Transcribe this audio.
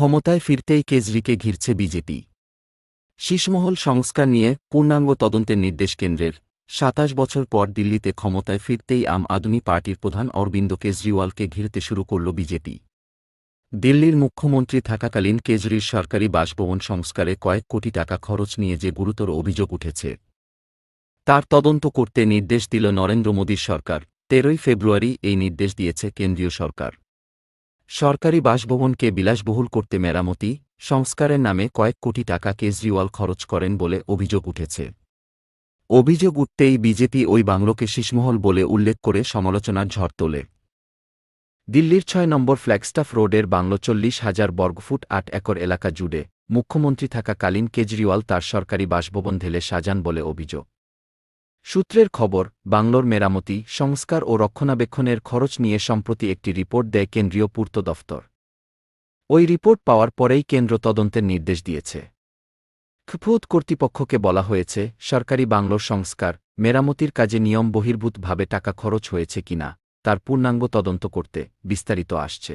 ক্ষমতায় ফিরতেই কেজরিকে ঘিরছে বিজেপি। শীষমহল সংস্কার নিয়ে পূর্ণাঙ্গ তদন্তের নির্দেশ কেন্দ্রের। সাতাশ বছর পর দিল্লিতে ক্ষমতায় ফিরতেই আম আদমি পার্টির প্রধান অরবিন্দ কেজরিওয়ালকে ঘিরতে শুরু করল বিজেপি। দিল্লির মুখ্যমন্ত্রী থাকাকালীন কেজরির সরকারি বাসভবন সংস্কারে কয়েক কোটি টাকা খরচ নিয়ে যে গুরুতর অভিযোগ উঠেছে, তার তদন্ত করতে নির্দেশ দিল নরেন্দ্র মোদীর সরকার। তেরোই ফেব্রুয়ারি এই নির্দেশ দিয়েছে কেন্দ্রীয় সরকার। সরকারি বাসভবনকে বিলাসবহুল করতে মেরামতি, সংস্কারের নামে কয়েক কোটি টাকা কেজরিওয়াল খরচ করেন বলে অভিযোগ উঠেছে। অভিযোগ উঠতেই বিজেপি ওই বাংলোকে শীষমহল বলে উল্লেখ করে সমালোচনার ঝড় তোলে। দিল্লির ছয় নম্বর ফ্ল্যাগস্টাফ রোডের বাংলো চল্লিশ হাজার বর্গফুট আট একর এলাকা জুড়ে মুখ্যমন্ত্রী থাকাকালীন কেজরিওয়াল তার সরকারি বাসভবন ঢেলে সাজান বলে অভিযোগ। সূত্রের খবর, বাংলোর মেরামতি, সংস্কার ও রক্ষণাবেক্ষণের খরচ নিয়ে সম্প্রতি একটি রিপোর্ট দেয় কেন্দ্রীয় পূর্ত দফতর। ওই রিপোর্ট পাওয়ার পরেই কেন্দ্র তদন্তের নির্দেশ দিয়েছে। খুফুত কর্তৃপক্ষকে বলা হয়েছে, সরকারি বাংলোর সংস্কার, মেরামতির কাজে নিয়ম বহির্ভূতভাবে টাকা খরচ হয়েছে কিনা, তার পূর্ণাঙ্গ তদন্ত করতে বিস্তারিত আসছে।